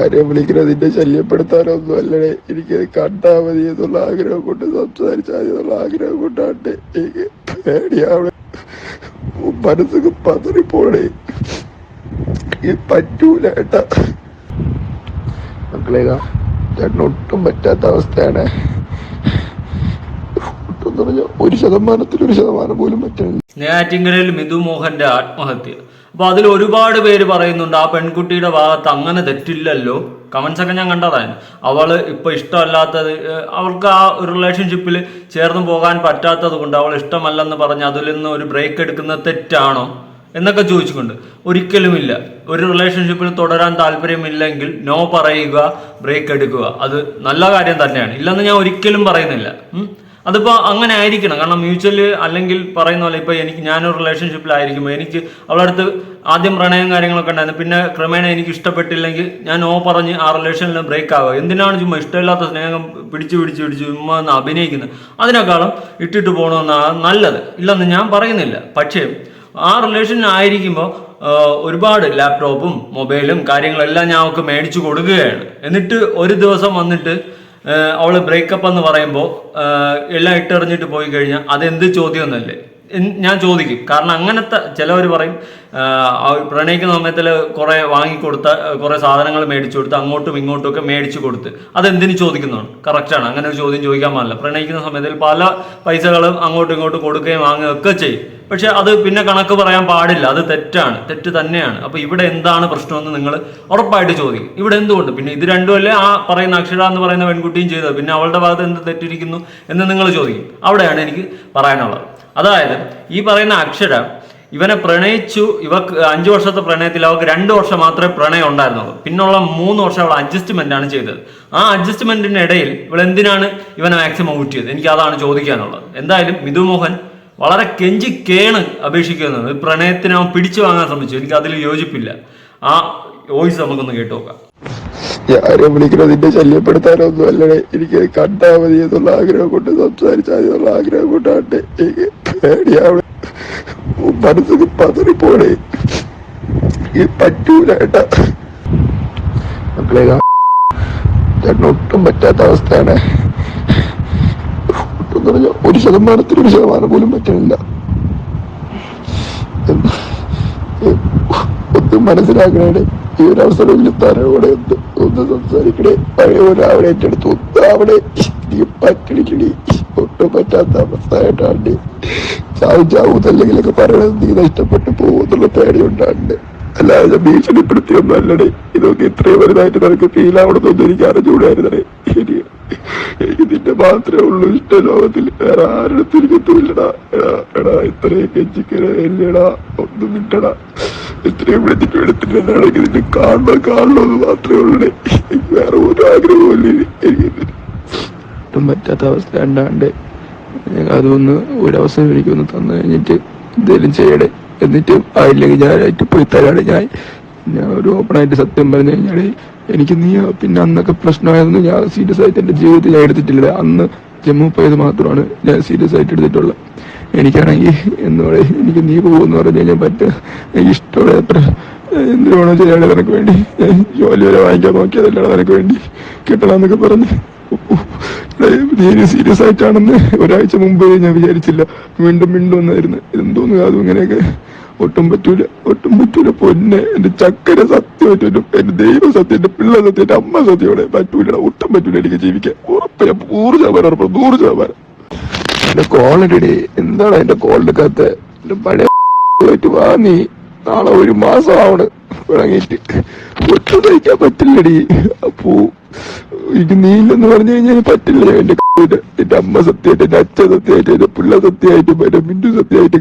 ആരെ വിളിക്കുന്നത് നിന്നെ ശല്യപ്പെടുത്താനൊന്നും അല്ലടേ എനിക്കത് കണ്ടാ മതി എന്നുള്ള ആഗ്രഹം കൊണ്ട് സംസാരിച്ചാൽ എന്നുള്ള ആഗ്രഹം കൊണ്ടാണ് എനിക്ക് പേടിയാവണേ. മനസ്സൊക്കെ പതറിപ്പോണേ. എനിക്ക് പറ്റൂല ഏട്ടാ. മക്കളെ ചേട്ടന് ഒട്ടും പറ്റാത്ത അവസ്ഥയാണ്. ഒട്ടും പറഞ്ഞ ഒരു ശതമാനത്തിൽ ഒരു ശതമാനം പോലും പറ്റണില്ല. നെയ്യാറ്റിങ്കരയിൽ മിഥു മോഹന്റെ ആത്മഹത്യ. അപ്പൊ അതിൽ ഒരുപാട് പേര് പറയുന്നുണ്ട് ആ പെൺകുട്ടിയുടെ ഭാഗത്ത് അങ്ങനെ തെറ്റില്ലല്ലോ. കമൻസ് ഒക്കെ ഞാൻ കണ്ടതാണ്. അവൾ ഇപ്പൊ ഇഷ്ടമല്ലാത്തത് അവൾക്ക് ആ ഒരു റിലേഷൻഷിപ്പിൽ ചേർന്ന് പോകാൻ പറ്റാത്തത് കൊണ്ട് അവൾ ഇഷ്ടമല്ലെന്ന് പറഞ്ഞ് അതിൽ നിന്ന് ഒരു ബ്രേക്ക് എടുക്കുന്നത് തെറ്റാണോ എന്നൊക്കെ ചോദിച്ചുകൊണ്ട് ഒരിക്കലുമില്ല. ഒരു റിലേഷൻഷിപ്പിൽ തുടരാൻ താല്പര്യമില്ലെങ്കിൽ നോ പറയുക ബ്രേക്ക് എടുക്കുക. അത് നല്ല കാര്യം തന്നെയാണ്. ഇല്ലെന്ന് ഞാൻ ഒരിക്കലും പറയുന്നില്ല. ഉം. അതിപ്പോ അങ്ങനെ ആയിരിക്കണം. കാരണം മ്യൂച്വൽ അല്ലെങ്കിൽ പറയുന്ന പോലെ ഇപ്പൊ എനിക്ക് ഞാനൊരു റിലേഷൻഷിപ്പിലായിരിക്കും എനിക്ക് അവളുടെ അടുത്ത് ആദ്യം പ്രണയം കാര്യങ്ങളൊക്കെ ഉണ്ടായിരുന്നു. പിന്നെ ക്രമേണ എനിക്ക് ഇഷ്ടപ്പെട്ടില്ലെങ്കിൽ ഞാൻ ഓ പറഞ്ഞ് ആ റിലേഷനിൽ ബ്രേക്ക് ആവുക. എന്തിനാണ് ചുമ്മാ ഇഷ്ടമില്ലാത്ത സ്നേഹം പിടിച്ച് പിടിച്ച് പിടിച്ച് ചുമ്മാ എന്ന് അഭിനയിക്കുന്നത്? അതിനേക്കാളും ഇട്ടിട്ട് പോകണമെന്നാണ് നല്ലത്. ഇല്ലെന്ന് ഞാൻ പറയുന്നില്ല. പക്ഷേ ആ റിലേഷനിലായിരിക്കുമ്പോൾ ഒരുപാട് ലാപ്ടോപ്പും മൊബൈലും കാര്യങ്ങളെല്ലാം ഞാൻ അവൾക്ക് മേടിച്ചു കൊടുക്കുകയാണ്. എന്നിട്ട് ഒരു ദിവസം വന്നിട്ട് അവൾ ബ്രേക്കപ്പ് എന്ന് പറയുമ്പോൾ എല്ലാം ഇട്ടെറിഞ്ഞിട്ട് പോയി കഴിഞ്ഞാൽ അതെന്ത് ചോദ്യം എന്നല്ലേ ഞാൻ ചോദിക്കും. കാരണം അങ്ങനത്തെ ചിലവർ പറയും പ്രണയിക്കുന്ന സമയത്തിൽ കുറേ വാങ്ങിക്കൊടുത്ത കുറേ സാധനങ്ങൾ മേടിച്ചു കൊടുത്ത് അങ്ങോട്ടും ഇങ്ങോട്ടും ഒക്കെ മേടിച്ചു കൊടുത്ത്. അതെന്തിനു ചോദിക്കുന്നതാണ്? കറക്റ്റാണ് അങ്ങനെ ഒരു ചോദ്യം ചോദിക്കാൻ പാടില്ല. പ്രണയിക്കുന്ന സമയത്തിൽ പല പൈസകളും അങ്ങോട്ടും ഇങ്ങോട്ടും കൊടുക്കുകയും വാങ്ങുകയും ഒക്കെ ചെയ്യും. പക്ഷെ അത് പിന്നെ കണക്ക് പറയാൻ പാടില്ല. അത് തെറ്റാണ്. തെറ്റ് തന്നെയാണ്. അപ്പൊ ഇവിടെ എന്താണ് പ്രശ്നമെന്ന് നിങ്ങൾ ഉറപ്പായിട്ട് ചോദിക്കും. ഇവിടെ എന്തുകൊണ്ട്? പിന്നെ ഇത് രണ്ടുമല്ലേ ആ പറയുന്ന അക്ഷര എന്ന് പറയുന്ന പെൺകുട്ടിയും ചെയ്തത്. പിന്നെ അവളുടെ ഭാഗത്ത് എന്ത് തെറ്റിരിക്കുന്നു എന്ന് നിങ്ങൾ ചോദിക്കും. അവിടെയാണ് എനിക്ക് പറയാനുള്ളത്. അതായത് ഈ പറയുന്ന അക്ഷര ഇവനെ പ്രണയിച്ചു. ഇവക്ക് അഞ്ചു വർഷത്തെ പ്രണയത്തിൽ അവർക്ക് രണ്ട് വർഷം മാത്രമേ പ്രണയം ഉണ്ടായിരുന്നുള്ളൂ. പിന്നുള്ള മൂന്ന് വർഷം അവൾ അഡ്ജസ്റ്റ്മെന്റ് ആണ് ചെയ്തത്. ആ അഡ്ജസ്റ്റ്മെന്റിന്റെ ഇടയിൽ ഇവൾ എന്തിനാണ് ഇവനെ മാക്സിമം ഊറ്റിയത്? എനിക്ക് അതാണ് ചോദിക്കാനുള്ളത്. എന്തായാലും മിഥു മോഹൻ വളരെ കെഞ്ചി കേണ് അപേക്ഷിക്കുന്നത്. ഈ പ്രണയത്തിന് അവൻ പിടിച്ചു വാങ്ങാൻ ശ്രമിച്ചു. എനിക്ക് അതിൽ യോജിപ്പില്ല. ആ വോയിസ് നമുക്കൊന്ന് കേട്ടു നോക്കാം ആരെ വിളിക്കുന്നത് നിന്നെ ശല്യപ്പെടുത്താനൊന്നും അല്ലടേ. എനിക്ക് കണ്ടാ മതി എന്നുള്ള ആഗ്രഹം കൊണ്ട് സംസാരിച്ചാൽ മതി എന്നുള്ള ആഗ്രഹം കൊണ്ടാണ് എനിക്ക് പേടിയാവണേ. മനസ്സൊക്കെ പതറിപ്പോണേ. എനിക്ക് പറ്റൂല ഏട്ടാ. മക്കളെ പറ്റാത്ത അവസ്ഥയാണ്. ഒട്ടും പറഞ്ഞ ഒരു ശതമാനത്തിൽ ഒരു ശതമാനം പോലും പറ്റണില്ല. ഒന്നും മനസ്സിലാക്കണേ ഈ ഒരു അവസരം താനോടെ ഒന്ന് സംസാരിക്കണേ. പഴയ ഒരാളെ ഏറ്റെടുത്ത് ഒന്ന് അവിടെ പറ്റണിക്കണേ ഒട്ടും പറ്റാത്ത അവസ്ഥയായിട്ടാണ്ട് ചാവും ചാവും എന്തെങ്കിലൊക്കെ പറയണത് നീ നഷ്ടപ്പെട്ടു പോകുന്നുള്ള പേടിയുണ്ടാണ്ട് അല്ലാതെ ഭീഷണിപ്പെടുത്തിയൊന്നും അല്ലടേ ഇതൊക്കെ ഇത്രയും വലുതായിട്ട് നിനക്ക് ഫീൽ ആവണമെന്നൊന്നും എനിക്ക് അറിഞ്ഞുകൂടായിരുന്നേ നിന്റെ മാത്രമേ ഉള്ളൂ ഇഷ്ട ലോകത്തിൽ വേറെ ആരുടെ എനിക്കൊന്നുമില്ലടാ എടാ എടാ ഇത്രയും കെഞ്ചിക്കടാ ഒന്നും വിട്ടടാ ഇത്രയും വിളിച്ചിട്ട് എടുത്തിട്ടുണ്ടെങ്കിൽ നിന്നെ കാണണം എന്ന് മാത്രമേ ഉള്ളൂ എനിക്ക് വേറെ ഒരു ആഗ്രഹവും ഇല്ല എനിക്ക് പറ്റാത്ത അവസ്ഥ കണ്ടാണ്ട് അതൊന്ന് ഒരവസരം എനിക്കൊന്ന് തന്നു കഴിഞ്ഞിട്ട് എന്തെങ്കിലും ചെയ്യണേ എന്നിട്ട് ആയില്ലെങ്കിൽ ഞാനായിട്ട് പോയി തരാണ് ഞാൻ ഞാൻ ഒരു ഓപ്പണായിട്ട് സത്യം പറഞ്ഞു കഴിഞ്ഞാൽ എനിക്ക് നീ പിന്നെ അന്നൊക്കെ പ്രശ്നമായിരുന്നു ഞാൻ സീരിയസ് ആയിട്ട് എന്റെ ജീവിതത്തിൽ ഞാൻ എടുത്തിട്ടില്ല. അന്ന് ജമ്മു പോയത് മാത്രമാണ് ഞാൻ സീരിയസ് ആയിട്ട് എടുത്തിട്ടുള്ളത്. എനിക്കാണെങ്കിൽ എന്ന് പറയും എനിക്ക് നീ പോകുമെന്ന് പറഞ്ഞു കഴിഞ്ഞാൽ പറ്റുക എനിക്ക് ഇഷ്ടമുള്ള എത്ര എന്ത് വേണോ ചെയ്യാതെ നിനക്ക് വേണ്ടി. ജോലി വരെ വാങ്ങിക്കാൻ നോക്കിയതല്ല നിനക്ക് വേണ്ടി. കിട്ടണമെന്നൊക്കെ പറഞ്ഞ്. നീ സീരിയസ് ആയിട്ടാണെന്ന് ഒരാഴ്ച മുമ്പ് ഞാൻ വിചാരിച്ചില്ല. വീണ്ടും വീണ്ടും വന്നായിരുന്നു. എന്തോന്നു അതും ഇങ്ങനെയൊക്കെ. ഒട്ടും ഒട്ടും പറ്റൂല പൊന്നെ. എന്റെ ചക്കര സത്യം എന്റെ ദൈവ സത്യം എന്റെ പിള്ള സത്യം എന്റെ അമ്മ സത്യോടെ പറ്റൂല ഒട്ടും പറ്റൂല എനിക്ക് ജീവിക്കാൻ. ഉറപ്പ് ഞാൻ നൂറ് ശതമാനം ഉറപ്പ് നൂറ് ശതമാനം. എന്റെ കോളടി എന്താണ് എന്റെ കോളിനകത്ത് എന്റെ പഴയ വാ നീ. നാളെ ഒരു മാസം ആവണ്. തുടങ്ങിയിട്ട് ഒട്ടും തയ്ക്കാൻ പറ്റില്ലടി. അപ്പൂ എനിക്ക് നീല്ലെന്ന് പറഞ്ഞു കഴിഞ്ഞാൽ പറ്റില്ല. എന്റെ എന്റെ അമ്മ സത്യമായിട്ട് എന്റെ അച്ഛൻ സത്യമായിട്ട് എന്റെ പിള്ള സത്യമായിട്ട് എന്റെ മിന്നു സത്യമായിട്ട്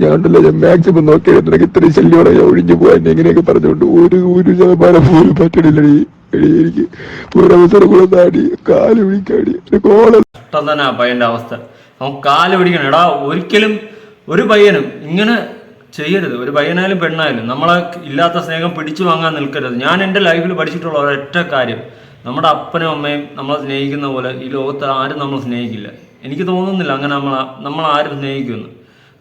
ഞാൻ ഉണ്ടല്ലോ ഞാൻ മാക്സിമം നോക്കിയാൽ എനിക്ക് ഇത്രയും ശല്യമാണ് ഞാൻ ഒഴിഞ്ഞു പോകാൻ എങ്ങനെയൊക്കെ പറഞ്ഞുകൊണ്ട് ഒരു ഒരു ശതമാനം പോലും പറ്റണില്ലടി. എനിക്ക് ഒരവസരം കൂടെ നാടി കാൽ പിടിക്കാടി തന്നെ പയ്യന്റെ അവസ്ഥ. അവൻ കാൽ പിടിക്കണം. എടാ ഒരിക്കലും ഒരു പയ്യനും ഇങ്ങനെ ചെയ്യരുത്. ഒരു പയ്യനായാലും പെണ്ണായാലും നമ്മളെ ഇല്ലാത്ത സ്നേഹം പിടിച്ചു വാങ്ങാൻ നിൽക്കരുത്. ഞാൻ എന്റെ ലൈഫിൽ പഠിച്ചിട്ടുള്ള ഒരൊറ്റ കാര്യം. നമ്മുടെ അപ്പനും അമ്മയും നമ്മളെ സ്നേഹിക്കുന്ന പോലെ ഈ ലോകത്ത് ആരും നമ്മൾ സ്നേഹിക്കില്ല. എനിക്ക് തോന്നുന്നില്ല അങ്ങനെ നമ്മൾ നമ്മൾ ആരും സ്നേഹിക്കുമെന്ന്.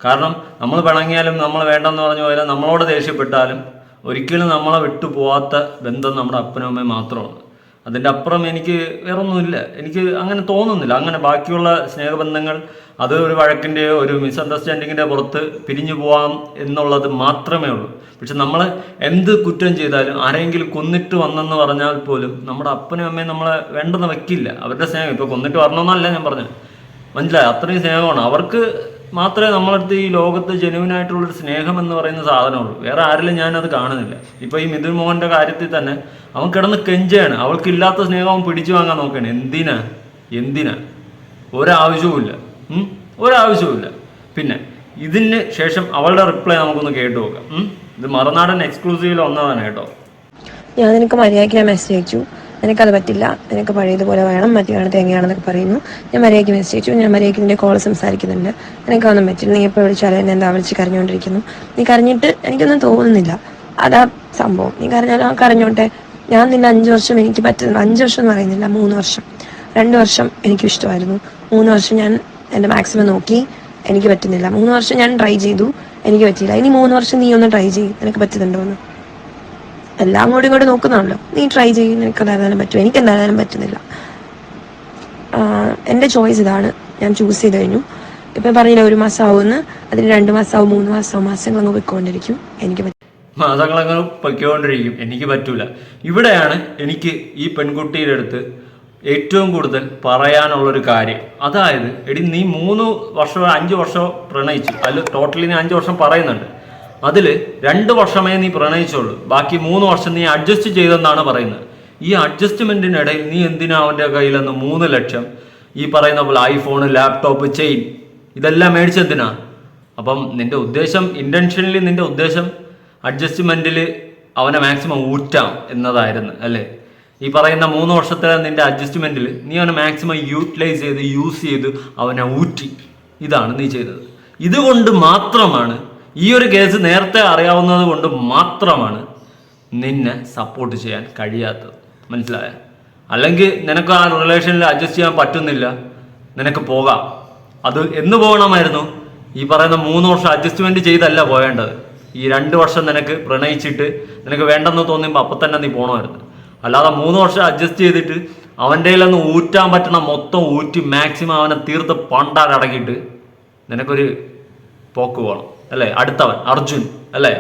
കാരണം നമ്മൾ പിണങ്ങിയാലും നമ്മൾ വേണ്ടെന്ന് പറഞ്ഞു പോയാലും നമ്മളോട് ദേഷ്യപ്പെട്ടാലും ഒരിക്കലും നമ്മളെ വിട്ടു പോവാത്ത ബന്ധം നമ്മുടെ അപ്പനും അമ്മയും മാത്രമാണ്. അതിന്റെ അപ്പുറം എനിക്ക് വേറൊന്നുമില്ല. എനിക്ക് അങ്ങനെ തോന്നുന്നില്ല. അങ്ങനെ ബാക്കിയുള്ള സ്നേഹബന്ധങ്ങൾ അത് ഒരു വഴക്കിന്റെയോ ഒരു മിസ്അണ്ടർസ്റ്റാൻഡിങ്ങിന്റെ പുറത്ത് പിരിഞ്ഞു പോകാം എന്നുള്ളത് മാത്രമേ ഉള്ളൂ. പക്ഷെ നമ്മൾ എന്ത് കുറ്റം ചെയ്താലും ആരെങ്കിലും കൊന്നിട്ട് വന്നെന്ന് പറഞ്ഞാൽ പോലും നമ്മുടെ അപ്പനും അമ്മയും നമ്മളെ വേണ്ടെന്ന് വെക്കില്ല അവരുടെ സ്നേഹം ഇപ്പോൾ കൊന്നിട്ട് വരണമെന്നല്ല ഞാൻ പറഞ്ഞത്. മനസ്സിലായി? അത്രയും സ്നേഹമാണ്. അവർക്ക് മാത്രമേ നമ്മളടുത്ത് ഈ ലോകത്ത് ജെനുവിനായിട്ടുള്ളൊരു സ്നേഹം എന്ന് പറയുന്ന സാധനമുള്ളൂ. വേറെ ആരിലും ഞാനത് കാണുന്നില്ല. ഇപ്പോൾ ഈ മിഥുൻ മോഹന്റെ കാര്യത്തിൽ തന്നെ അവൻ കിടന്ന് കെഞ്ചയാണ് അവൾക്കില്ലാത്ത സ്നേഹം അവൻ പിടിച്ചു വാങ്ങാൻ നോക്കുകയാണ്. എന്തിനാ? എന്തിനാ? ഒരാവശ്യവുമില്ല? ഒരാവശ്യവുമില്ല. പിന്നെ ഇതിന് ശേഷം അവളുടെ റിപ്ലൈ നമുക്കൊന്ന് കേട്ടു നോക്കാം. ഇത് മറുനാടൻ എക്സ്ക്ലൂസീവിൽ ഒന്നതാണ് കേട്ടോ. ഞാൻ നിനക്ക് മര്യാദയ്ക്ക് മെസ്സേജ് അയച്ചു. നിനക്കത് പറ്റില്ല. നിനക്ക് പഴയതുപോലെ വേണം. മറ്റേയാണ് തേങ്ങയാണെന്നൊക്കെ പറയുന്നു. ഞാൻ മര്യാദയ്ക്ക് മെസ്സേജ് ഞാൻ മര്യാദയ്ക്ക് കോൾ സംസാരിക്കുന്നുണ്ട്. നിനക്കൊന്നും പറ്റില്ല. നീ എപ്പോൾ വിളിച്ചാലും എന്നെ എന്താ വിളിച്ച് കരഞ്ഞുകൊണ്ടിരിക്കുന്നു നീ കരഞ്ഞിട്ട് എനിക്കൊന്നും തോന്നുന്നില്ല. അതാ സംഭവം. നീ കരഞ്ഞാലും ആ കരഞ്ഞോട്ടെ. ഞാൻ നിന്നെ അഞ്ച് വർഷം എനിക്ക് പറ്റുന്നില്ല അഞ്ച് വർഷം എന്ന് പറയുന്നില്ല. മൂന്ന് വർഷം. രണ്ട് വർഷം എനിക്ക് ഇഷ്ടമായിരുന്നു. മൂന്ന് വർഷം ഞാൻ എന്റെ മാക്സിമം നോക്കി എനിക്ക് പറ്റുന്നില്ല. മൂന്ന് വർഷം ഞാൻ ട്രൈ ചെയ്തു. എനിക്ക് പറ്റിയില്ല. ഇനി മൂന്ന് വർഷം നീ ഒന്ന് ട്രൈ ചെയ്യും. നിനക്ക് പറ്റുന്നുണ്ടോ എന്ന് എല്ലാം കൂടി ഇങ്ങോട്ട് നോക്കുന്നുണ്ടല്ലോ. നീ ട്രൈ ചെയ്യും നിനക്ക് എന്തായാലും പറ്റും. എനിക്ക് എന്തായാലും പറ്റുന്നില്ല എന്റെ ചോയ്സ് ഇതാണ്. ഞാൻ ചൂസ് ചെയ്ത് കഴിഞ്ഞു. ഇപ്പൊ പറഞ്ഞില്ല ഒരു മാസം ആവുമെന്ന് അതിന് രണ്ട് മാസം ആവും മൂന്ന് മാസം ആവും മാസങ്ങൾ അങ്ങ് പോയിക്കൊണ്ടിരിക്കും. എനിക്ക് മാസങ്ങളങ്ങ് പൊയ്ക്കൊണ്ടിരിക്കും. എനിക്ക് പറ്റൂല. ഇവിടെയാണ് എനിക്ക് ഈ പെൺകുട്ടിയുടെ അടുത്ത് ഏറ്റവും കൂടുതൽ പറയാനുള്ളൊരു കാര്യം. അതായത് എടി നീ മൂന്ന് വർഷമോ അഞ്ച് വർഷമോ പ്രണയിച്ചു. അതിൽ ടോട്ടലി നീ അഞ്ച് വർഷം പറയുന്നുണ്ട്. അതിൽ രണ്ട് വർഷമേ നീ പ്രണയിച്ചുള്ളൂ. ബാക്കി മൂന്ന് വർഷം നീ അഡ്ജസ്റ്റ് ചെയ്തെന്നാണ് പറയുന്നത്. ഈ അഡ്ജസ്റ്റ്മെന്റിനിടയിൽ നീ എന്തിനാ അവന്റെ കയ്യിൽ നിന്ന് മൂന്ന് ലക്ഷം? ഈ പറയുന്ന പോലെ ഐഫോൺ ലാപ്ടോപ്പ് ചെയിൻ ഇതെല്ലാം മേടിച്ചെന്തിനാ അപ്പം നിന്റെ ഉദ്ദേശം ഇന്റൻഷനിൽ നിന്റെ ഉദ്ദേശം അഡ്ജസ്റ്റ്മെന്റിൽ അവനെ മാക്സിമം ഊറ്റാം എന്നതായിരുന്നു അല്ലേ? ഈ പറയുന്ന മൂന്ന് വർഷത്തെ നിന്റെ അഡ്ജസ്റ്റ്മെന്റിൽ നീ അവനെ മാക്സിമം യൂട്ടിലൈസ് ചെയ്ത് യൂസ് ചെയ്ത് അവനെ ഊറ്റി. ഇതാണ് നീ ചെയ്തത്. ഇതുകൊണ്ട് മാത്രമാണ് ഈ ഒരു കേസ് നേരത്തെ അറിയാവുന്നത് കൊണ്ട് മാത്രമാണ് നിന്നെ സപ്പോർട്ട് ചെയ്യാൻ കഴിയാത്തത്. മനസ്സിലായ? അല്ലെങ്കിൽ നിനക്ക് ആ റിലേഷനിൽ അഡ്ജസ്റ്റ് ചെയ്യാൻ പറ്റുന്നില്ല. നിനക്ക് പോകാം. അത് എന്ന് പോകണമായിരുന്നു? ഈ പറയുന്ന മൂന്ന് വർഷം അഡ്ജസ്റ്റ്മെന്റ് ചെയ്തല്ല പോകേണ്ടത് ഈ രണ്ട് വർഷം നിനക്ക് പ്രണയിച്ചിട്ട് നിനക്ക് വേണ്ടെന്ന് തോന്നിയപ്പോൾ അപ്പം തന്നെ നീ പോകണമായിരുന്നു അല്ലാതെ മൂന്ന് വർഷം അഡ്ജസ്റ്റ് ചെയ്തിട്ട് അവന്റെ കയ്യിലൊന്ന് ഊറ്റാൻ പറ്റണ മൊത്തം ഊറ്റി മാക്സിമം അവനെ തീർത്ത് പണ്ടാരടക്കിയിട്ട് നിനക്കൊരു പോക്ക് പോകണം അല്ലേ? അടുത്തവൻ അർജുൻ അല്ലേ?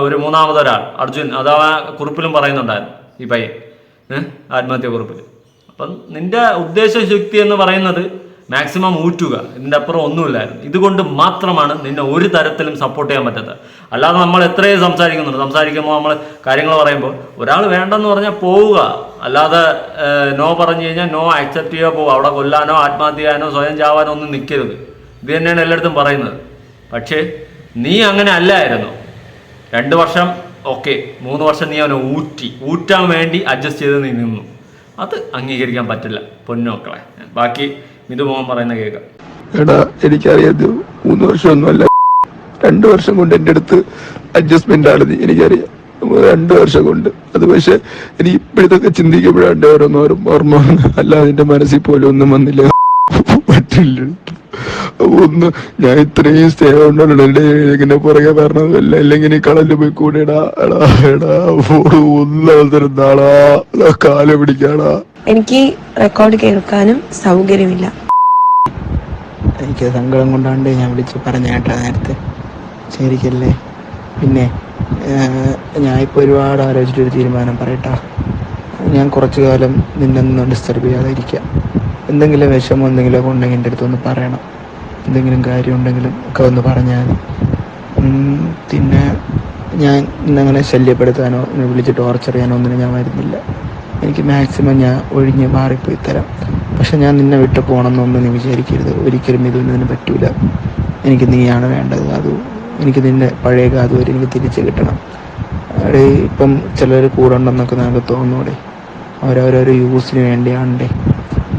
ഒരു മൂന്നാമതൊരാൾ അർജുൻ അഥവാ കുറിപ്പിലും പറയുന്നുണ്ടായിരുന്നു ഈ പയ്യൻ ആത്മഹത്യ കുറിപ്പിൽ അപ്പം നിന്റെ ഉദ്ദേശശക്തി എന്ന് പറയുന്നത് മാക്സിമം ഊറ്റുക ഇതിന്റെ അപ്പുറം ഒന്നുമില്ലായിരുന്നു. ഇതുകൊണ്ട് മാത്രമാണ് നിന്നെ ഒരു തരത്തിലും സപ്പോർട്ട് ചെയ്യാൻ പറ്റാത്തത്. അല്ലാതെ നമ്മൾ എത്രയും സംസാരിക്കുന്നുണ്ട്. സംസാരിക്കുമ്പോൾ നമ്മൾ കാര്യങ്ങൾ പറയുമ്പോൾ ഒരാൾ വേണ്ടെന്ന് പറഞ്ഞാൽ പോവുക. അല്ലാതെ നോ പറഞ്ഞു കഴിഞ്ഞാൽ നോ അക്സെപ്റ്റ് ചെയ്യുക പോവുക. അവിടെ കൊല്ലാനോ ആത്മഹത്യ ചെയ്യാനോ സ്വയം ചാവാനോ ഒന്നും നിൽക്കരുത്. ഇത് തന്നെയാണ് എല്ലായിടത്തും പറയുന്നത്. പക്ഷേ നീ അങ്ങനെ അല്ലായിരുന്നു. രണ്ട് വർഷം ഓക്കെ മൂന്ന് വർഷം നീ അവനെ ഊറ്റി. ഊറ്റാൻ വേണ്ടി അഡ്ജസ്റ്റ് ചെയ്ത് നീ നിന്നു. അത് അംഗീകരിക്കാൻ പറ്റില്ല പൊന്നോക്കളെ ബാക്കി മിതു മോഹൻ പറയുന്ന കേൾക്കാം. എടാ എനിക്കറിയാം മൂന്ന് വർഷമൊന്നുമല്ല രണ്ട് വർഷം കൊണ്ട് എന്റെ അടുത്ത് അഡ്ജസ്റ്റ്മെന്റ് ആണ് നീ എനിക്കറിയാം രണ്ട് വർഷം കൊണ്ട്. അത് പക്ഷെ എനിക്ക് ഇപ്പോഴത്തൊക്കെ ചിന്തിക്കുമ്പോഴാണ് ഓരോന്നോരും ഓർമ്മ അല്ലാതെ എന്റെ മനസ്സിൽ പോലും ഒന്നും വന്നില്ല. പറ്റില്ല. ഒന്ന് ഞാൻ ഇത്രയും സ്നേഹം എന്റെ ഇങ്ങനെ പുറകെ പറഞ്ഞതല്ല അല്ലെങ്കിൽ ഈ കടലിൽ പോയി കൂടെ എടാ എടാ ഒന്ന് അവസരം താടാ. കാൽ പിടിക്കാടാ. എനിക്ക് റെക്കോർഡ് കേൾക്കാനും സൗകര്യമില്ല. എനിക്ക് സങ്കടം കൊണ്ടാണ്ട് ഞാൻ വിളിച്ച് പറഞ്ഞ കേട്ടാ നേരത്തെ. ശരിക്കല്ലേ? പിന്നെ ഞാൻ ഇപ്പോൾ ഒരുപാട് ആലോചിച്ചിട്ടൊരു തീരുമാനം പറയട്ടാ. ഞാൻ കുറച്ചു കാലം നിന്നൊന്നും ഡിസ്റ്റർബ് ചെയ്യാതെ ഇരിക്കാം. എന്തെങ്കിലും വിഷമം എന്തെങ്കിലും ഒക്കെ ഉണ്ടെങ്കിൽ എന്റെ അടുത്തൊന്ന് പറയണം. എന്തെങ്കിലും കാര്യം ഉണ്ടെങ്കിലും ഒക്കെ ഒന്ന് പറഞ്ഞാൽ. പിന്നെ ഞാൻ ഇന്നങ്ങനെ ശല്യപ്പെടുത്താനോ വിളിച്ച് ടോർച്ചർ ചെയ്യാനോ ഒന്നിനും ഞാൻ വരുന്നില്ല. എനിക്ക് മാക്സിമം ഞാൻ ഒഴിഞ്ഞ് മാറിപ്പോയി തരാം. പക്ഷെ ഞാൻ നിന്നെ വിട്ട് പോകണമെന്നൊന്നും നീ വിചാരിക്കരുത്. ഒരിക്കലും ഇതൊന്നിനും പറ്റൂല. എനിക്ക് നീയാണ് വേണ്ടത്. അത് എനിക്ക് നിന്റെ പഴയ കാതു വരെ എനിക്ക് തിരിച്ചു കിട്ടണം. അവിടെ ഇപ്പം ചിലർ കൂടെ ഉണ്ടെന്നൊക്കെ നമുക്ക് തോന്നൂടെ അവരവരോ യൂസിന് വേണ്ടിയാണ്ടേ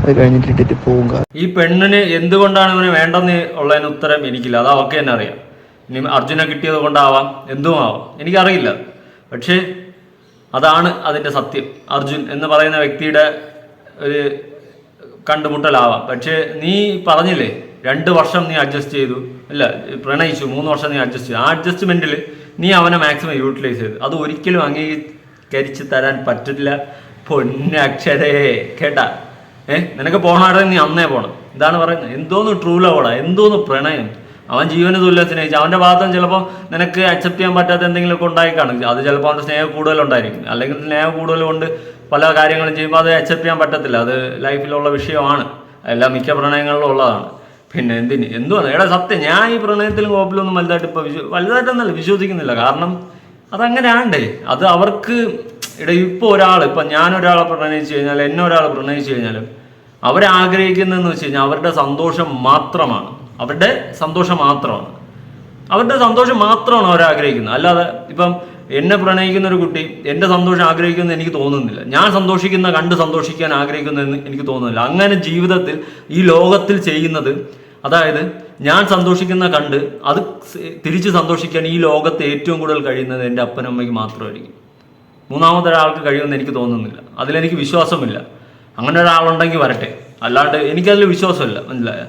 അത് കഴിഞ്ഞിട്ട് ഇട്ടിട്ട് പോവുക ഈ പെണ്ണിന് എന്തുകൊണ്ടാണ് ഇവന് വേണ്ടെന്ന് ഉള്ളതിന് ഉത്തരം എനിക്കില്ല. അത് അവർക്ക് തന്നെ അറിയാം. ഇനി അർജുനെ കിട്ടിയത് കൊണ്ടാവാം എന്തും ആവാം എനിക്കറിയില്ല. പക്ഷേ അതാണ് അതിന്റെ സത്യം. അർജുൻ എന്ന് പറയുന്ന വ്യക്തിയുടെ ഒരു കണ്ടുമുട്ടലാവാം. പക്ഷേ നീ പറഞ്ഞില്ലേ രണ്ട് വർഷം നീ അഡ്ജസ്റ്റ് ചെയ്തു. അല്ല പ്രണയിച്ചു. മൂന്ന് വർഷം നീ അഡ്ജസ്റ്റ് ചെയ്തു. ആ അഡ്ജസ്റ്റ്മെന്റിൽ നീ അവനെ മാക്സിമം യൂട്ടിലൈസ് ചെയ്തു. അത് ഒരിക്കലും അംഗീകരിച്ച് തരാൻ പറ്റില്ല. പൊന്നക്ഷരേ. കേട്ടാ? ഏ നിനക്ക് പോണാടെ നീ അന്നേ പോണം. ഇതാണ് പറയുന്നത്. എന്തോന്ന് ട്രൂ ലവോടാ എന്തോന്ന് പ്രണയം. അവൻ ജീവന് തുല്യ സ്നേഹിച്ചു അവന്റെ ഭാഗത്തും ചിലപ്പോൾ നിനക്ക് അക്സെപ്റ്റ് ചെയ്യാൻ പറ്റാത്ത എന്തെങ്കിലുമൊക്കെ ഉണ്ടായി കാണും. അത് ചിലപ്പോൾ അവന്റെ സ്നേഹം കൂടുതലുണ്ടായിരിക്കും അല്ലെങ്കിൽ സ്നേഹം കൂടുതൽ കൊണ്ട് പല കാര്യങ്ങളും ചെയ്യുമ്പോൾ അത് അക്സെപ്റ്റ് ചെയ്യാൻ പറ്റത്തില്ല. അത് ലൈഫിലുള്ള വിഷയമാണ്. എല്ലാ മിക്ക പ്രണയങ്ങളിലും ഉള്ളതാണ്. പിന്നെ എന്തിന്? എന്തുവാണ് എടാ സത്യം. ഞാൻ ഈ പ്രണയത്തിലും കോപ്പിലൊന്നും വലുതായിട്ട് ഇപ്പോൾ വിശ്വ വലുതായിട്ടൊന്നല്ല വിശ്വസിക്കുന്നില്ല. കാരണം അതങ്ങനെയാണ്ടേ അത് അവർക്ക് ഇട ഇപ്പോൾ ഒരാൾ ഇപ്പം ഞാൻ ഒരാളെ പ്രണയിച്ചു കഴിഞ്ഞാൽ എന്നെ ഒരാൾ പ്രണയിച്ചു കഴിഞ്ഞാലും അവരാഗ്രഹിക്കുന്നതെന്ന് വെച്ച് കഴിഞ്ഞാൽ അവരുടെ സന്തോഷം മാത്രമാണ്. അവരുടെ സന്തോഷം മാത്രമാണ്. അവരുടെ സന്തോഷം മാത്രമാണ് അവർ ആഗ്രഹിക്കുന്നത്. അല്ലാതെ ഇപ്പം എന്നെ പ്രണയിക്കുന്ന ഒരു കുട്ടി എന്റെ സന്തോഷം ആഗ്രഹിക്കുന്നത് എനിക്ക് തോന്നുന്നില്ല. ഞാൻ സന്തോഷിക്കുന്ന കണ്ട് സന്തോഷിക്കാൻ ആഗ്രഹിക്കുന്നതെന്ന് എനിക്ക് തോന്നുന്നില്ല. അങ്ങനെ ജീവിതത്തിൽ ഈ ലോകത്തിൽ ചെയ്യുന്നത് അതായത് ഞാൻ സന്തോഷിക്കുന്ന കണ്ട് അത് തിരിച്ച് സന്തോഷിക്കാൻ ഈ ലോകത്ത് ഏറ്റവും കൂടുതൽ കഴിയുന്നത് എന്റെ അപ്പനമ്മയ്ക്ക് മാത്രമായിരിക്കും. മൂന്നാമതൊരാൾക്ക് കഴിയുമെന്ന് എനിക്ക് തോന്നുന്നില്ല. അതിലെനിക്ക് വിശ്വാസമില്ല. അങ്ങനെ ഒരാളുണ്ടെങ്കിൽ വരട്ടെ. അല്ലാണ്ട് എനിക്കതിൽ വിശ്വാസമില്ല. മനസ്സിലായ?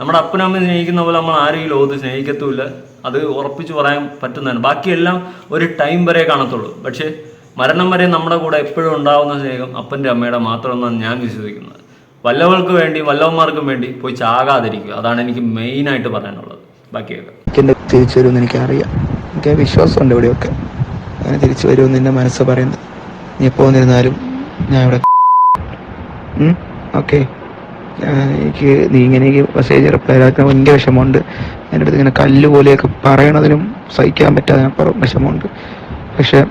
നമ്മുടെ അപ്പനമ്മ സ്നേഹിക്കുന്ന പോലെ നമ്മൾ ആരെയും ലോകത്ത് സ്നേഹിക്കത്തുമില്ല. അത് ഉറപ്പിച്ച് പറയാൻ പറ്റുന്നതാണ്. ബാക്കിയെല്ലാം ഒരു ടൈം വരെ കാണത്തുള്ളൂ. പക്ഷേ മരണം വരെ നമ്മുടെ കൂടെ എപ്പോഴും ഉണ്ടാവുന്ന സ്നേഹം അപ്പന്റെ അമ്മയുടെ മാത്രമെന്നാണ് ഞാൻ വിശ്വസിക്കുന്നത്. വല്ലവർക്ക് വേണ്ടി വല്ലവന്മാർക്കും വേണ്ടി പോയി ചാകാതിരിക്കുക. അതാണ് എനിക്ക് മെയിൻ ആയിട്ട് പറയാനുള്ളത്. ബാക്കിയൊക്കെ. തിരിച്ചു വരുമെന്ന് എനിക്കറിയാം. എനിക്ക് വിശ്വാസമുണ്ട് ഇവിടെയൊക്കെ. അങ്ങനെ തിരിച്ചു വരുമെന്ന് എന്റെ മനസ്സ് പറയുന്നത്. നീ എപ്പോൾ വന്നിരുന്നാലും ഞാൻ ഇവിടെ ഓക്കെ. എനിക്ക് നീ ഇങ്ങനെ മെസ്സേജ് റിപ്ലൈ ആക്കാൻ ഭയങ്കര വിഷമമുണ്ട്. എന്റെ അടുത്ത് ഇങ്ങനെ കല്ല് പോലെയൊക്കെ പറയണതിനും സഹിക്കാൻ പറ്റാതിനപ്പുറം വിഷമമുണ്ട്. പക്ഷെ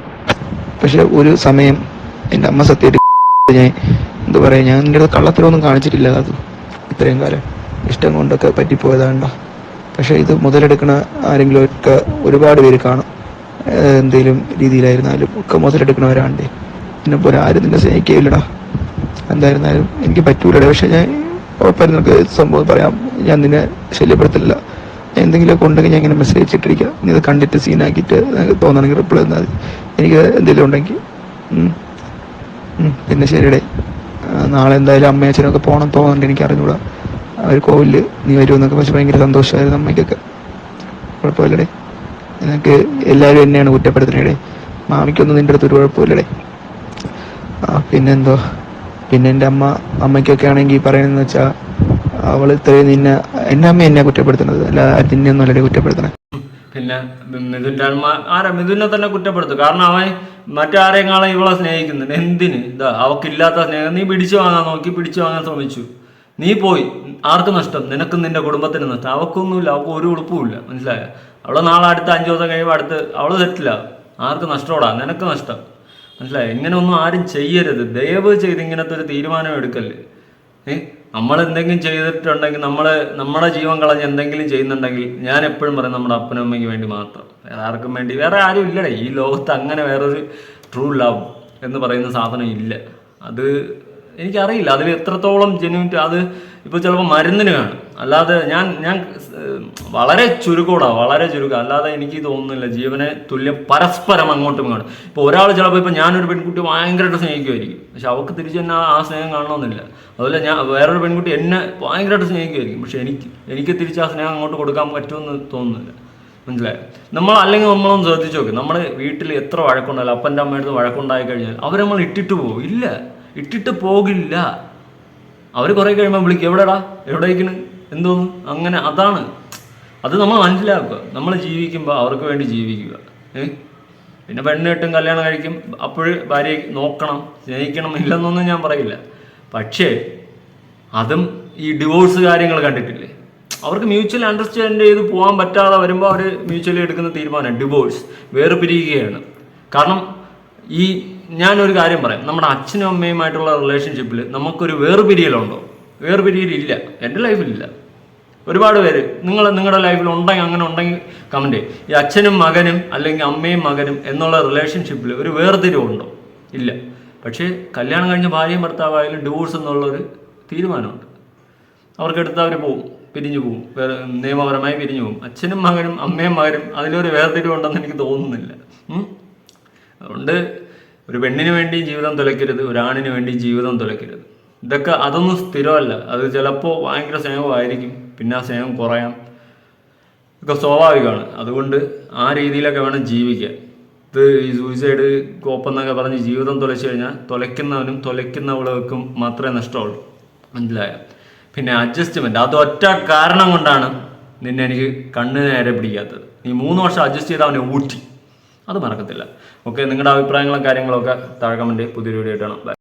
പക്ഷെ ഒരു സമയം എന്റെ അമ്മ സത്യമായിട്ട് ഞാൻ എന്താ പറയുക ഞാൻ എന്റെ അടുത്ത് കള്ളത്തരമൊന്നും കാണിച്ചിട്ടില്ല. അത് ഇത്രയും കാലം ഇഷ്ടം കൊണ്ടൊക്കെ പറ്റിപ്പോയതാണ്ട. പക്ഷേ ഇത് മുതലെടുക്കണ ആരെങ്കിലും ഒക്കെ ഒരുപാട് പേര് കാണും. എന്തെങ്കിലും രീതിയിലായിരുന്നാലും ഒക്കെ മുതലെടുക്കണവരാണ്ടേ. എന്നെ പോലെ ആരും നിന്നെ സ്നേഹിക്കുകയില്ലടാ. എന്തായിരുന്നാലും എനിക്ക് പറ്റൂലടാ. പക്ഷെ ഞാൻ ഉറപ്പായും നിനക്ക് സംഭവം പറയാം. ഞാൻ നിന്നെ ശല്യപ്പെടുത്തില്ല എന്തെങ്കിലുമൊക്കെ ഉണ്ടെങ്കിൽ ഞാൻ ഇങ്ങനെ മെസ്സേജ് ഇട്ടിരിക്കാം. നീ ഇത് കണ്ടിട്ട് സീനാക്കിയിട്ട് തോന്നണമെങ്കിൽ റിപ്ലൈ തന്നാൽ എനിക്ക് എന്തെങ്കിലും ഉണ്ടെങ്കിൽ. പിന്നെ ശരിയടേ. നാളെ എന്തായാലും അമ്മയും അച്ഛനൊക്കെ പോകണം തോന്നുന്നുണ്ട് എനിക്ക് അറിഞ്ഞൂടാ അവർ കോവിൽ നീ വരുമെന്നൊക്കെ പക്ഷെ ഭയങ്കര സന്തോഷമായിരുന്നു അമ്മയ്ക്കൊക്കെ. കുഴപ്പമില്ലടേ. നിനക്ക് എല്ലാവരും എന്നെയാണ് കുറ്റപ്പെടുത്തണേടേ മാമിക്കൊന്നും നിന്റെ അടുത്ത് ഒരു കുഴപ്പമില്ലടേ. ആ പിന്നെന്തോ? പിന്നെ എന്റെ അമ്മ അമ്മയ്ക്കൊക്കെ ആണെങ്കിൽ പറയുന്നതെന്ന് വെച്ചാൽ അവൾ ഇത്രയും നിന്നെ എന്റെ അമ്മ എന്നെ കുറ്റപ്പെടുത്തുന്നത്. അല്ല നിന്നെ ഒന്നും അല്ലേ കുറ്റപ്പെടുത്തണേ. പിന്നെ മിഥുന്റെ അമ്മ ആരാ? മിഥുനെ തന്നെ കുറ്റപ്പെടുത്തും. കാരണം അവൻ മറ്റാരെക്കാളും ഇവളെ സ്നേഹിക്കുന്നുണ്ട്. എന്തിന്? ഇതാ അവക്കില്ലാത്ത സ്നേഹം. നീ പിടിച്ചു വാങ്ങാൻ നോക്കി പിടിച്ചു വാങ്ങാൻ ശ്രമിച്ചു. നീ പോയി. ആർക്ക് നഷ്ടം? നിനക്കും നിന്റെ കുടുംബത്തിന് നഷ്ടം. അവക്കൊന്നുമില്ല അവൾക്ക് ഒരു ഉളുപ്പുമില്ല. മനസ്സിലായ? അവളെ നാളെ അടുത്ത അഞ്ചു ദിവസം കഴിയുമ്പോൾ അടുത്ത് അവൾ തെറ്റില്ല. ആർക്ക് നഷ്ടമോടാ നിനക്ക് നഷ്ടം. മനസ്സിലായി? ഇങ്ങനെ ഒന്നും ആരും ചെയ്യരുത്. ദയവ് ചെയ്ത് ഇങ്ങനത്തെ ഒരു തീരുമാനം എടുക്കല്ലേ. ഏ? നമ്മൾ എന്തെങ്കിലും ചെയ്തിട്ടുണ്ടെങ്കിൽ നമ്മൾ നമ്മുടെ ജീവൻ കളഞ്ഞ് എന്തെങ്കിലും ചെയ്യുന്നുണ്ടെങ്കിൽ ഞാൻ എപ്പോഴും പറയും നമ്മുടെ അപ്പനും അമ്മയ്ക്ക് വേണ്ടി മാത്രം. വേറെ ആർക്കും വേണ്ടി വേറെ ആരും ഇല്ലടേ. ഈ ലോകത്ത് അങ്ങനെ വേറൊരു ട്രൂ ലവ് എന്ന് പറയുന്ന സാധനം ഇല്ല. അത് എനിക്കറിയില്ല. അതിൽ എത്രത്തോളം ജെന്യൂൻ അത് ഇപ്പോൾ ചിലപ്പോൾ മരുന്നിന് കാണും. അല്ലാതെ ഞാൻ ഞാൻ വളരെ ചുരുക്കൂടാ വളരെ ചുരുക്കം. അല്ലാതെ എനിക്ക് തോന്നുന്നില്ല ജീവനെ തുല്യം പരസ്പരം അങ്ങോട്ടും ഇങ്ങോട്ടും. ഇപ്പോൾ ഒരാൾ ചിലപ്പോൾ ഇപ്പോൾ ഞാനൊരു പെൺകുട്ടി ഭയങ്കരമായിട്ട് സ്നേഹിക്കുമായിരിക്കും പക്ഷെ അവൾക്ക് തിരിച്ച് തന്നെ ആ സ്നേഹം കാണണമെന്നില്ല അതുപോലെ ഞാൻ വേറൊരു പെൺകുട്ടി എന്നെ ഭയങ്കരമായിട്ട് സ്നേഹിക്കുമായിരിക്കും പക്ഷെ എനിക്ക് എനിക്ക് തിരിച്ച് ആ സ്നേഹം അങ്ങോട്ട് കൊടുക്കാൻ പറ്റുമെന്ന് തോന്നുന്നില്ല. മനസ്സിലായോ? നമ്മൾ അല്ലെങ്കിൽ നമ്മളൊന്ന് ശ്രദ്ധിച്ച് നോക്കി. നമ്മുടെ വീട്ടിൽ എത്ര വഴക്കുണ്ടായാലും അപ്പന്റെ അമ്മയുടെ വഴക്കുണ്ടായി കഴിഞ്ഞാൽ അവർ നമ്മൾ ഇട്ടിട്ട് പോകും. ഇല്ല. ഇട്ടിട്ട് പോകില്ല. അവർ കുറേ കഴിയുമ്പോൾ വിളിക്കും. എവിടെടാ? എവിടേക്കിന് എന്തോന്ന് അങ്ങനെ അതാണ്. അത് നമ്മൾ മനസ്സിലാക്കുക. നമ്മൾ ജീവിക്കുമ്പോൾ അവർക്ക് വേണ്ടി ജീവിക്കുക. പിന്നെ പെണ്ണ് കെട്ടും കല്യാണം കഴിക്കും. അപ്പോഴ് ഭാര്യ നോക്കണം. സ്നേഹിക്കണം ഇല്ലെന്നൊന്നും ഞാൻ പറയില്ല. പക്ഷേ അതും ഈ ഡിവോഴ്സ് കാര്യങ്ങൾ കണ്ടിട്ടില്ലേ? അവർക്ക് മ്യൂച്വൽ അണ്ടർസ്റ്റാൻഡ് ചെയ്ത് പോകാൻ പറ്റാതെ വരുമ്പോൾ അവർ മ്യൂച്വലി എടുക്കുന്ന തീരുമാനം ഡിവോഴ്സ് വേർപിരിയുകയാണ്. കാരണം ഈ ഞാനൊരു കാര്യം പറയാം. നമ്മുടെ അച്ഛനും അമ്മയുമായിട്ടുള്ള റിലേഷൻഷിപ്പിൽ നമുക്കൊരു വേർപിരിയലുണ്ടോ? വേർപിരിയലില്ല എന്റെ ലൈഫിലില്ല. ഒരുപാട് പേര് നിങ്ങൾ നിങ്ങളുടെ ലൈഫിൽ ഉണ്ടെങ്കിൽ അങ്ങനെ ഉണ്ടെങ്കിൽ കമന്റ് ഈ അച്ഛനും മകനും അല്ലെങ്കിൽ അമ്മയും മകനും എന്നുള്ള റിലേഷൻഷിപ്പിൽ ഒരു വേർതിരിവുണ്ടോ ഇല്ല. പക്ഷേ കല്യാണം കഴിഞ്ഞ ഭാര്യയും ഭർത്താവായാലും ഡിവോഴ്സ് എന്നുള്ളൊരു തീരുമാനമുണ്ട്. അവർക്കെടുത്ത് അവർ പോവും പിരിഞ്ഞു പോവും. വേറെ നിയമപരമായി പിരിഞ്ഞു പോവും. അച്ഛനും മകനും അമ്മയും മകനും അതിലൊരു വേർതിരിവുണ്ടെന്ന് എനിക്ക് തോന്നുന്നില്ല. അതുകൊണ്ട് ഒരു പെണ്ണിന് വേണ്ടി ജീവിതം തുലയ്ക്കരുത് ഒരാണിന് വേണ്ടി ജീവിതം തുലയ്ക്കരുത്. ഇതൊക്കെ അതൊന്നും സ്ഥിരമല്ല. അത് ചിലപ്പോൾ ഭയങ്കര സ്നേഹമായിരിക്കും. പിന്നെ ആ സ്നേഹം കുറയാം. ഒക്കെ സ്വാഭാവികമാണ്. അതുകൊണ്ട് ആ രീതിയിലൊക്കെ വേണം ജീവിക്കാൻ. ഇത് ഈ സൂയിസൈഡ് കോപ്പെന്നൊക്കെ പറഞ്ഞ് ജീവിതം തുലച്ചു കഴിഞ്ഞാൽ തുലയ്ക്കുന്നവനും തുലയ്ക്കുന്നവൾക്കും മാത്രമേ നഷ്ടമുള്ളൂ. മനസ്സിലായോ? പിന്നെ അഡ്ജസ്റ്റ്മെന്റ് അത് ഒറ്റ കാരണം കൊണ്ടാണ് നിന്നെ എനിക്ക് കണ്ണ് നേരെ പിടിക്കാത്തത്. നീ മൂന്ന് വർഷം അഡ്ജസ്റ്റ് ചെയ്ത് അവനെ ഊറ്റി. അത് മറക്കത്തില്ല. ഓക്കെ നിങ്ങളുടെ അഭിപ്രായങ്ങളും കാര്യങ്ങളൊക്കെ താഴെ കമന്റ് പുതിയൊരു വീഡിയോ ബൈ